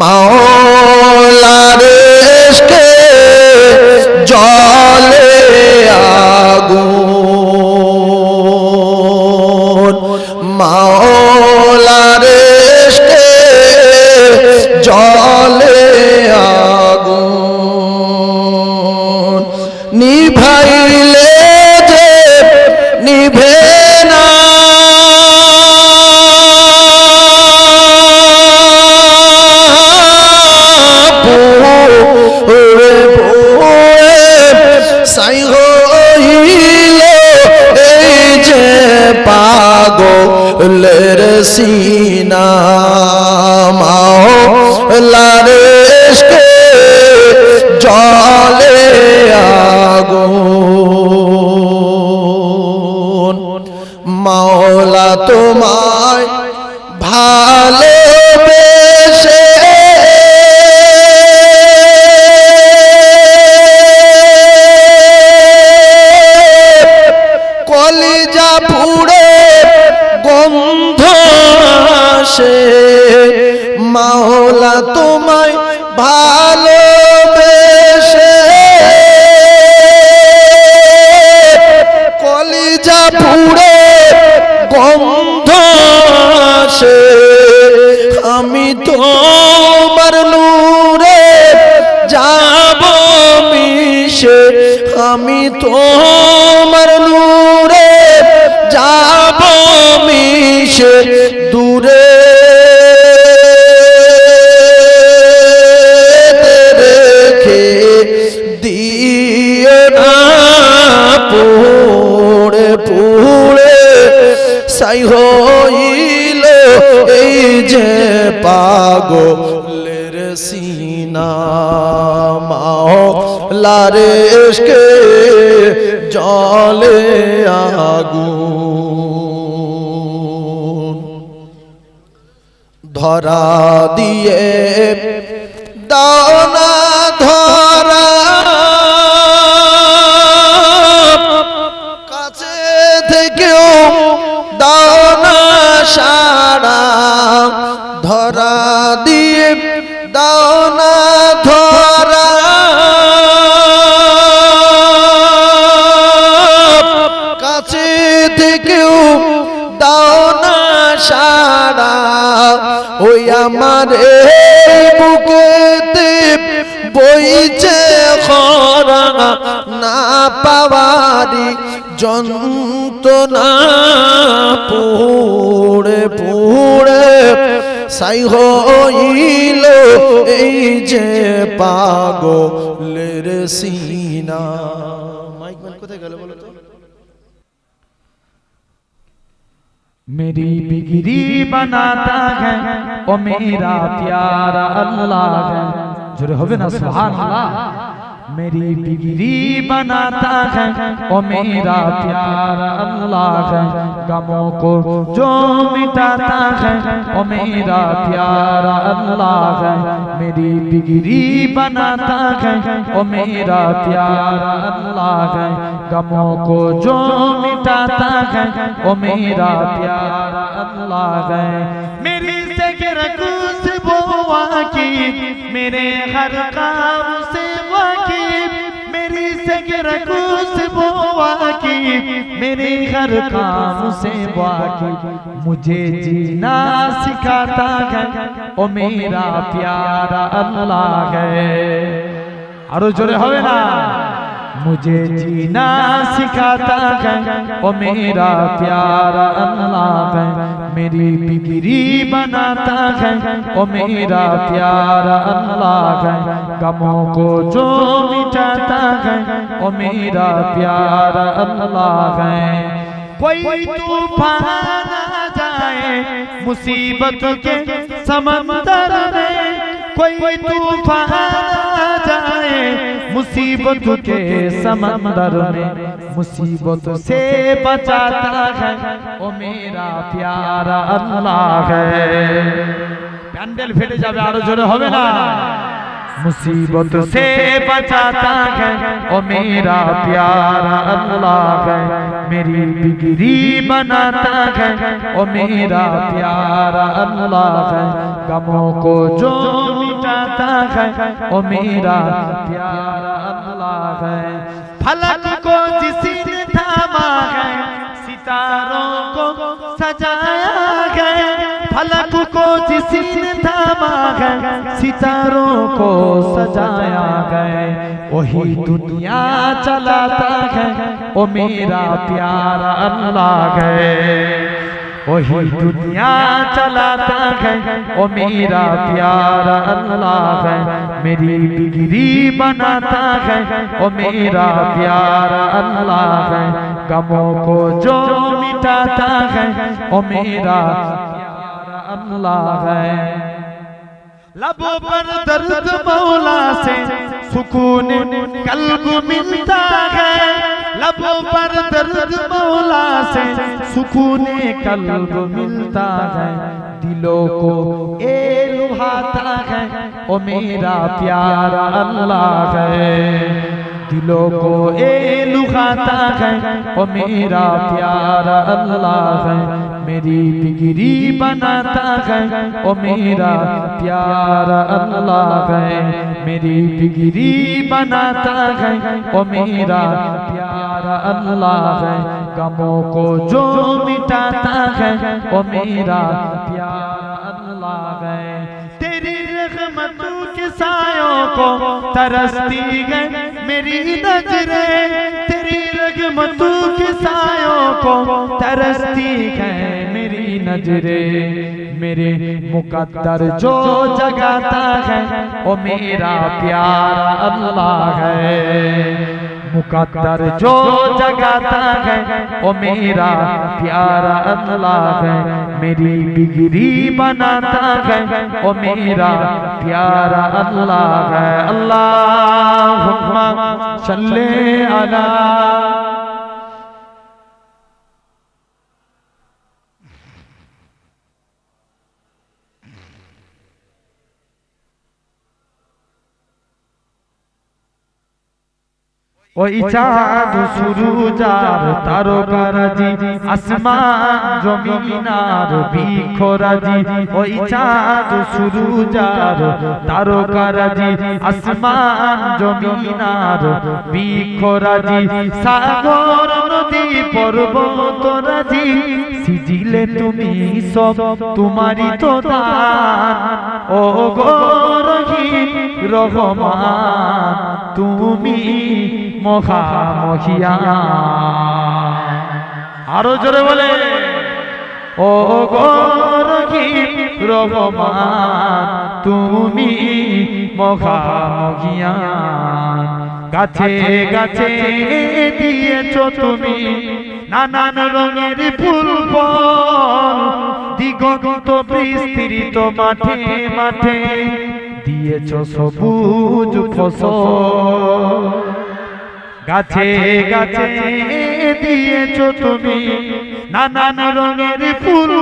মাওলার ইশকে লারেশকে তোমার নূরে যাব মিশে। আমি তোমার নূরে যাব মিশে দূরে। রেখে দিও না পুড়ে পুড়ে। সাই হইল এই যে পাগলের সিনা লারেশকে জলে আগু ধরা দিয়ে দানা ধরা ওই আমার বুকেতে বইছে খরা না পাওয়ারি যন্ত্রণা। পুড়ে পুড়ে সাই হইল এই যে পাগলের সিনা। মাইক কোথায় গেল বলো তো? मेरी बिगड़ी बनाता है ओ मेरा प्यारा अल्लाह है जुड़े होवे ना सुभान अल्लाह میری ڈگری بناتا ہے او میرا پیارا اللہ ہے۔ گموں کو جو مٹاتا ہے او میرا پیارا اللہ ہے۔ میری ڈگری بناتا ہے او میرا پیارا اللہ ہے۔ گموں کو جو مٹاتا ہے او میرا پیارا اللہ ہے۔ میری سے رکوس بوا کی میرے ہر کام سے کے رکھو سے بوا کی میرے گھر کام سے بوا کی مجھے جینا سکھاتا ہے۔ او میرا پیارا اللہ ہے۔ اور جو ہوئے نا۔ مجھے جینا سکھاتا ہے وہ میرا پیارا اللہ ہے۔ میری بگری بناتا ہے وہ میرا پیارا اللہ ہے۔ کموں کو جو مٹاتا ہے وہ میرا پیارا اللہ ہے۔ کوئی طوفان آ جائے مصیبت کے سمندر میں، کوئی طوفان آ جائے मुसीबत के समंदर में मुसीबत से बचाता है ओ मेरा प्यारा अल्लाह है প্যান্ডেল ফেটে যাবে আরো জোরে হবে না मुसीबत से बचाता है ओ मेरा प्यारा अल्लाह है मेरी बिगड़ी बनाता है ओ मेरा प्यारा अल्लाह है गमों को जो پتا ہے او میرا پیارا اللہ ہے۔ پھلک کو جس نے تھاما ہے، ستاروں کو سجایا ہے۔ پھلک کو جس نے تھاما ہے، ستاروں کو سجایا ہے۔ وہی دنیا چلاتا ہے او میرا پیارا اللہ ہے۔ وہی دنیا چلاتا ہے۔ او میرا پیارا اللہ ہے۔ میری بگری بناتا ہے۔ او میرا پیارا اللہ ہے۔ کموں کو جو مٹاتا ہے۔ او میرا پیارا اللہ ہے۔ لب پر درد مولا سے سکون قلب ملتا ہے۔ لب پر درد مولا سے سکون قلب ملتا ہے۔ دلوں کو اے لبھاتا ہے، او میرا پیارا اللہ ہے۔ دلوں کو اے لغاتا ہے، او میرا پیارا اللہ ہے۔ میری بگری بناتا ہے، او میرا پیارا اللہ ہے۔ میری بگری بناتا ہے، او میرا پیارا اللہ ہے میرا اللہ ہے۔ کموں کو جو مٹاتا ہے، وہ میرا پیارا اللہ ہے۔ تیری رحمتوں کے سایوں کو ترستی ہے، میری نظریں تیری رحمتوں کے سایوں کو ترستی ہے، میری نظریں میرے مقدر جو جگاتا ہے، وہ میرا پیارا اللہ ہے۔ مقدر جو جگاتا ہے، او میرا پیارا اللہ ہے، میری بگری بناتا ہے، او میرا پیارا اللہ ہے۔ اللہ حکمہ صلی علی ওই চাঁদ সুরুজার তারকারাজি, আসমান জমিনার বিখরাজি ওই চাঁদ সুরুজার তারকারাজি, আসমান জমিনার বিখরাজি সাগর নদী পর্বত রাজি সিজিলে তুমি সব তোমারই তো দান। ও গো রহিম রহমান, তুমি মহামহিয়া। আরও জোরে বলে ও গো রহিম তুমি মহামহিয়া। গাছে গাছে দিয়েছ তুমি নানান রঙের ফুল ফল দিগন্ত বিস্তৃত মাঠে মাঠে দিয়েছ সবুজ ফসল। গাছে গাছে দিয়েছ তুমি নানান রঙের ফুল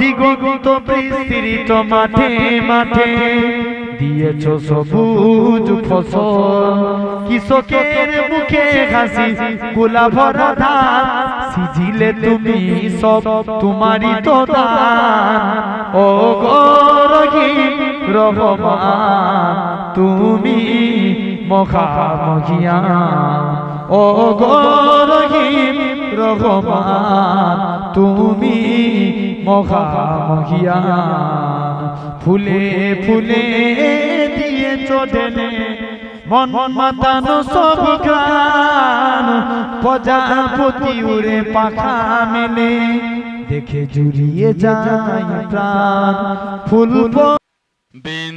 দিগন্ত বিস্তৃত মাঠে মাঠে দিয়েছ সবুজ ফসল। কৃষকের মুখে হাসি গোলা ভরা ধান সিজিলে তুমি সব তোমারই তো দান। ও গরহি রহমান তুমি মোখামুখিয়া। ও গরহিম রহমান, তুমি মোখামুখিয়া। ফুলে ফুলে দিয়ে চোদেনে মন মন মাতানো সব গান। প্রজাপতি উড়ে পাখা মেলে, দেখে জুড়িয়ে যায় প্রাণ। ফুল বিন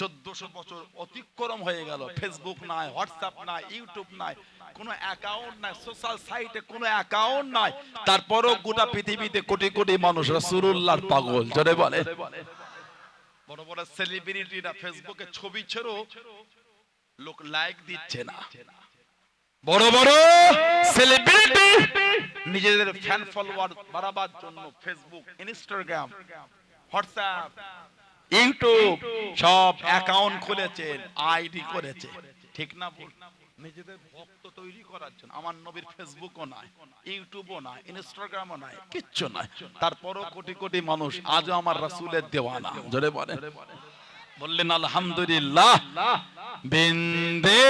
চোদ্দশো বছর অতিক্রম হয়ে গেল। ফেসবুক নাই হোয়াটসঅ্যাপ নাই ইউটিউব নাই, কোনো অ্যাকাউন্ট নাই সোশ্যাল সাইটে কোনো অ্যাকাউন্ট নাই। তারপরও গোটা পৃথিবীতে কোটি কোটি মানুষ রাসূলুল্লাহর পাগল, জোরে বলে। বড় বড় সেলিব্রিটিরা ফেসবুকে ছবি ছেড়ো লোক লাইক দিচ্ছে না। বড় বড় সেলিব্রিটি নিজেদের ফ্যান ফলোয়ার বাড়াবার জন্য ফেসবুক ইনস্টাগ্রাম হোয়াটসঅ্যাপ ইউটিউব সব অ্যাকাউন্ট খুলেছেন আইডি করেছে। ঠিক না ভুল? নিজেদের ভক্ত তৈরি করার জন্য। আমার নবীর ফেসবুকও নাই ইউটিউবও নাই ইনস্টাগ্রামও নাই কিচ্ছু নাই। তারপরও কোটি কোটি মানুষ আজও আমার রাসূলের দেওয়ানা। জোরে বলে বললেন আলহামদুলিল্লাহ বিন্দে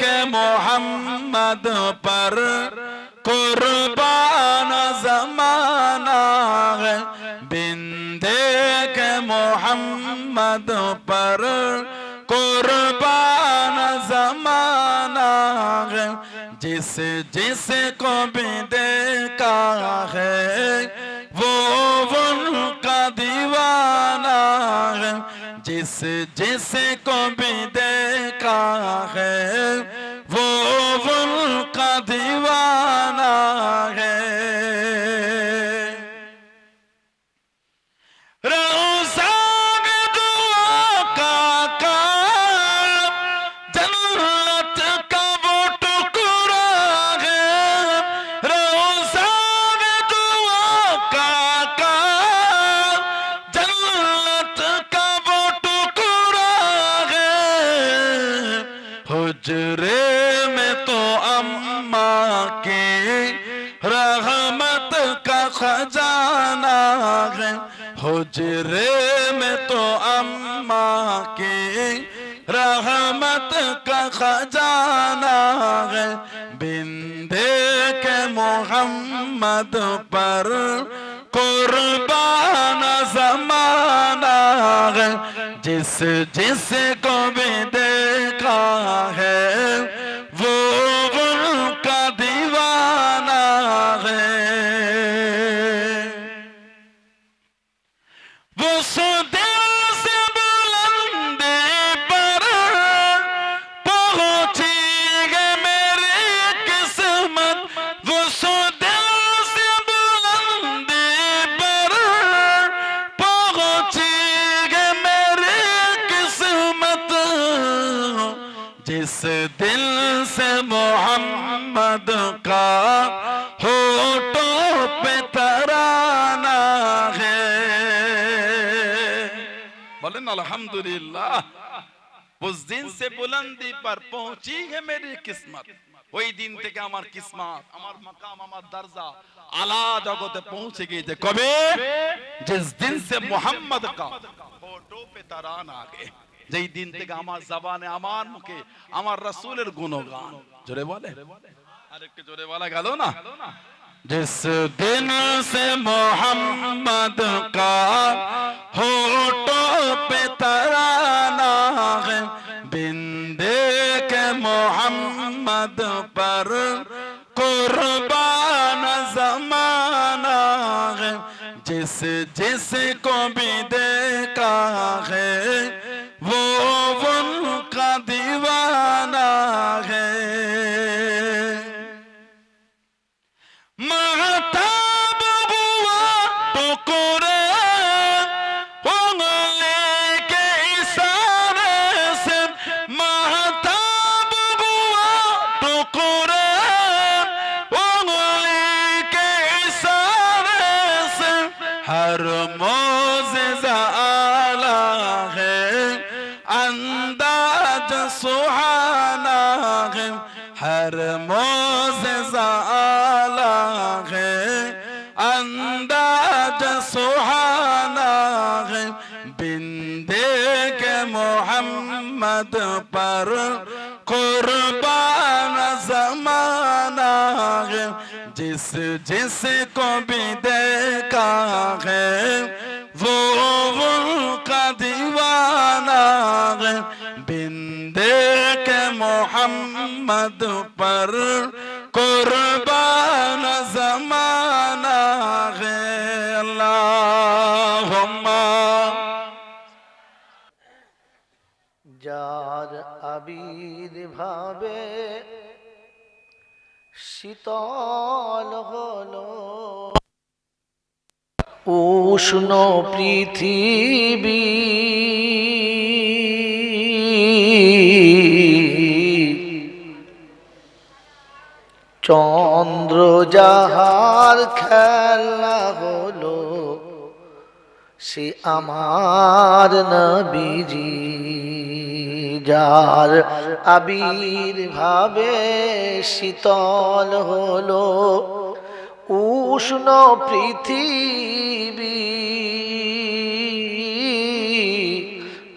কে মোহাম্মদ পর কুরবান জমানা بندے کے محمد پر قربان زمانہ ہے جس جس کو بھی دیکھا ہے وہ ان کا دیوانہ ہے جس جس کو بھی دیکھا ہے وہ ان کا دیوانہ में तो अम्मा के रहमत का खजाना है हुजरे में तो अम्मा के रहमत का खजाना है बिंदे के मोहम्मद पर कुर्बान जमाना है जिस जिस को भी देखा जिस दिल से मोहम्मद का होठों पे तराना है बोलें अल्हम्दुलिल्लाह उस दिन से बुलंदी पर पहुंची है मेरी किस्मत ওই দিন থেকে আমার কিসমত আমার মাকাম আমার দরজা আলা জগতে পৌঁছে গিয়েছে কবে जिस दिन से मोहम्मद का होठों पे तरान आ गए যেই দিন থেকে আমার জবানে আমার মুখে আমার রাসূলের গুণগান জোরে বলে আরেকটু জোরে বলা গেল না जिस दिन से मोहम्मद का होठों पे तराना है बिंदे के मोहम्मद पर कुर्बान जमाना है जिस जिस को भी देखा है पर कुर्बान जमाना है जिस जिस को भी देखा है वो उनका दीवाना है बिंदे के मोहम्मद पर कुर्बान जमाना ভাবে শীতল হলো। উষ্ণ পৃথিবী। চন্দ্র যাহার খেলা হলো সে আমার নবীজি। যার আবির ভাবে শীতল হলো, উষ্ণ পৃথিবী।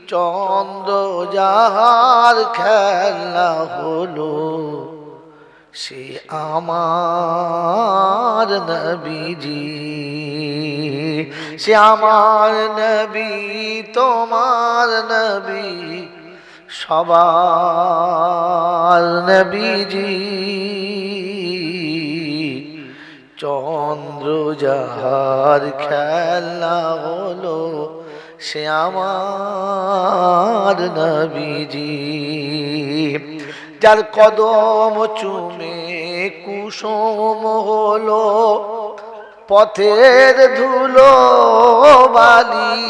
চন্দ্র যাহার খেলা হলো, সে আমার নবীজি। সে আমার নবী, তোমার নবী সবার নবীজি চন্দ্র যাহার খেলা হলো, সে আমার নবীজি। যার কদম চুমে কুসুম হলো, পথের ধুলো বালি।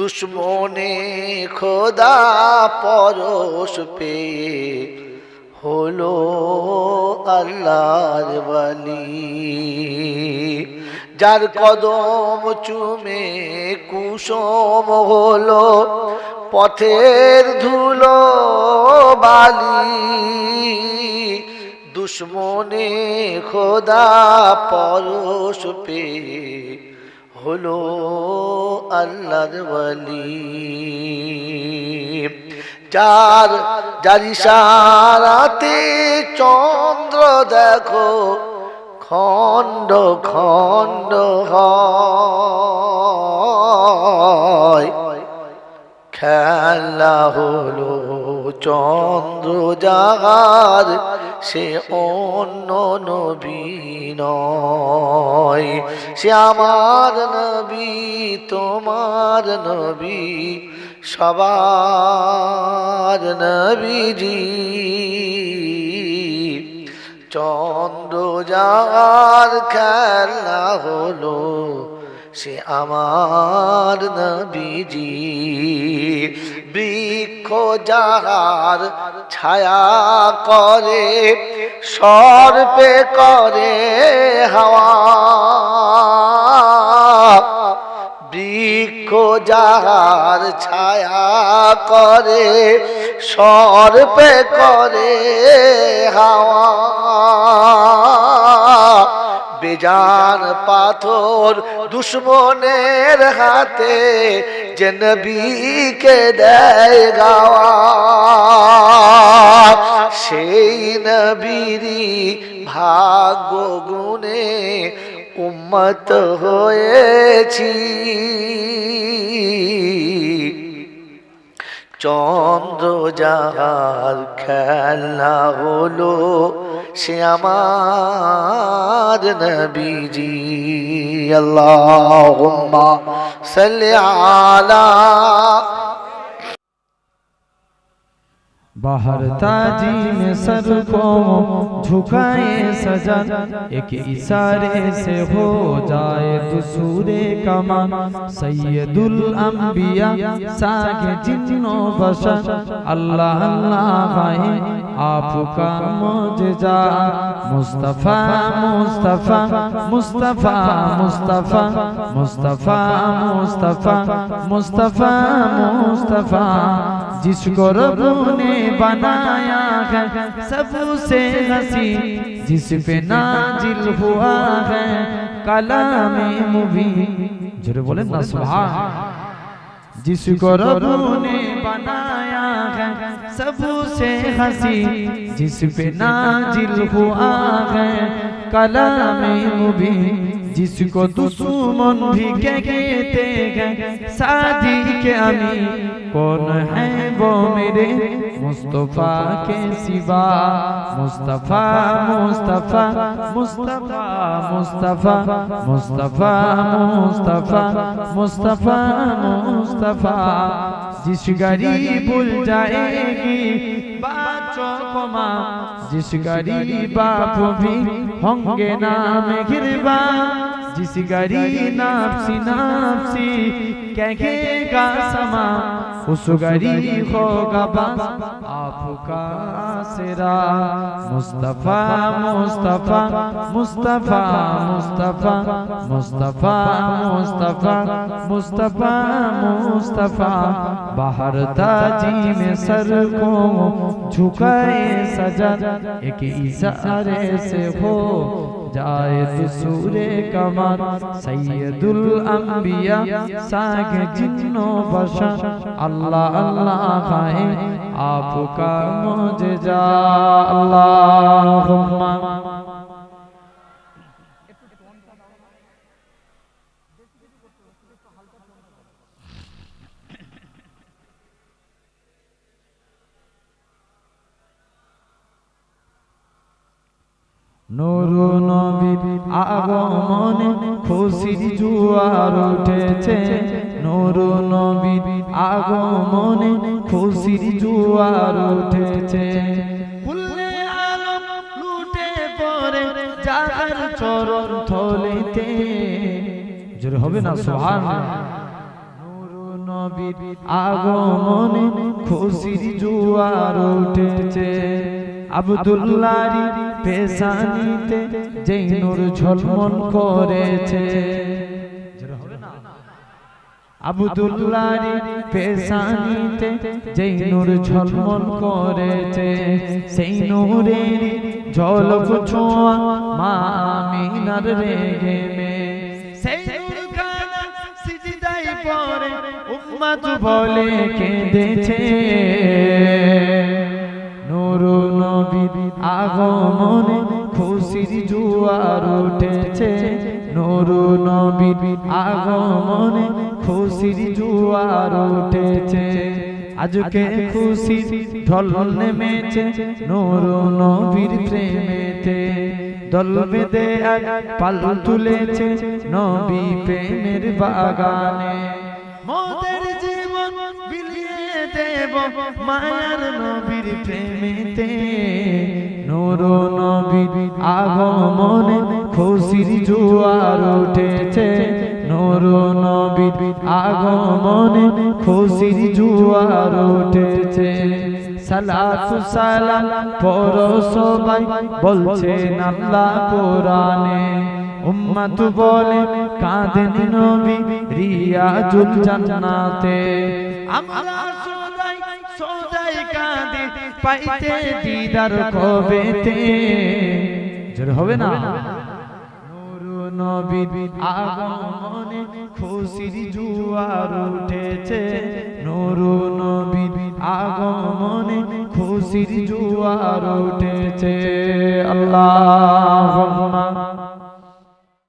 দুশ্মনে খোদা পরশ পে হলো আল্লাহর বালি যার কদম চুমে কুসুম হলো, পথের ধুলো বালি। দুশ্মনে খোদা পরশ পেয়ে হলো আল্লাহর বলি যার যার ইশারাতে চন্দ্র দেখো খণ্ড খণ্ড হয়। খেলা হলো চন্দ্র যাহার, সে অন্য নবী নয়। সে আমার নবী, তোমার নবী, সবার নবীজি। চন্দ্র যার খেলা হলো, সে আমার নবীজি। বৃক্ষ যাহার ছায়া করে সর্পে করে হাওয়া। বৃক্ষ যাহার ছায়া করে সর্পে করে হাওয়া। বেজান পাথর দুশ্মনের হাতে যে নবীকে দেয় গাওয়া। সেই নবীরি ভাগ্য গুণে উম্মত হয়েছি। চন্দ্র যাহার খেলা হলো সে আমার নবীজি। আল্লাহ সাল্লি আলা बाहर ताजी में सर को झुकाए सजन एक इशारे से हो जाए दूसरे कमान सैयदुल अंबिया सागे जिन्नो बशर अल्लाह अल्लाह गाए आपका मुझजा मुस्तफा मुस्तफा मुस्तफा मुस्तफा मुस्तफा मुस्तफा मुस्तफा मुस्तफा जिसको रब ने बनाया है सबसे हसी जिस पे नाजिल हुआ है कलाम मुबीन जरूर बोले ना सुभान जिसको रब ने बनाया है सबसे हसी जिस पे नाजिल हुआ है कलाम मुबीन जिसको दुश्मन भी कहते हैं शादी के अमी कौन है वो मेरे मुस्तफा के सिवा मुस्तफा मुस्तफा मुस्तफा मुस्तफा मुस्तफा मुस्तफा मुस्तफा मुस्तफा जिस गरीबुल जाएगी बच्चों को माँ जिस गरीब बाप भी होंगे नाम جس گری ناپسی ناپسی کہے گا سما، اس گری ہوگا بس، آپ کا سرا۔ مصطفیٰ مصطفیٰ مصطفیٰ مصطفیٰ مصطفیٰ مصطفیٰ مصطفیٰ مصطفیٰ۔ باہر تاجی میں سر کو جھکائے سجا، ایک اشارے سے ہو جائے دسور کمر سید الانبیاء ساگ جنو و اللہ اللہ خائیں آپ کا معجزہ، اللہ নুরু নবীর আগমনে খুশির জুয়ার উঠেছে। নুরু নবীর আগমনে খুশির জুয়ার উঠেছে। ফুলে আলম লুটে পড়ে যার চরণ থলেতে। জোরে হবে না সুবহান নুরু নবীর আগমনে খুশির জুয়ার উঠেছে। আব্দুল্লাহরি পেশানিতে যেই নূর ঝলমল করেছে। আব্দুল্লাহরি পেশানিতে যেই নূর ঝলমল করেছে। সেই নূরের ঝলক ছোঁয়া মা আমিনার রেগে মে। সেই নূরখানা সিজদায় পড়ে উম্মত বলে কেঁদেছে। নূর নবীর আগমনে খুশির জুয়ার উঠেছে। নূর নবীর আগমনে খুশির জুয়ার উঠেছে। আজকে খুশি ঢল নেমেছে, নূর নবীর প্রেমেতে। দল বেঁধে আজ পাল তুলেছে নবী প্রেমের বাগানে। দেব মায়ার নবীর প্রেমেতে। নূর নবীর আগমনে খুশির জোয়ার উঠেছে। নূর নবীর আগমনে খুশির জোয়ার উঠেছে। সালাম পড়ো সবাই বলছেন কোরআনে। উম্মত বলে, কাঁদেন নবী, রিয়াজুল জান্নাতে। আমরা সদাই কাঁদে পাইতে দিদার কবেতে। জোর হবে না? নূর নবীর আগমনে খুশির জুয়ার উঠেছে। নূর নবীর আগমনে খুশির জুয়ার উঠেছে। আল্লাহ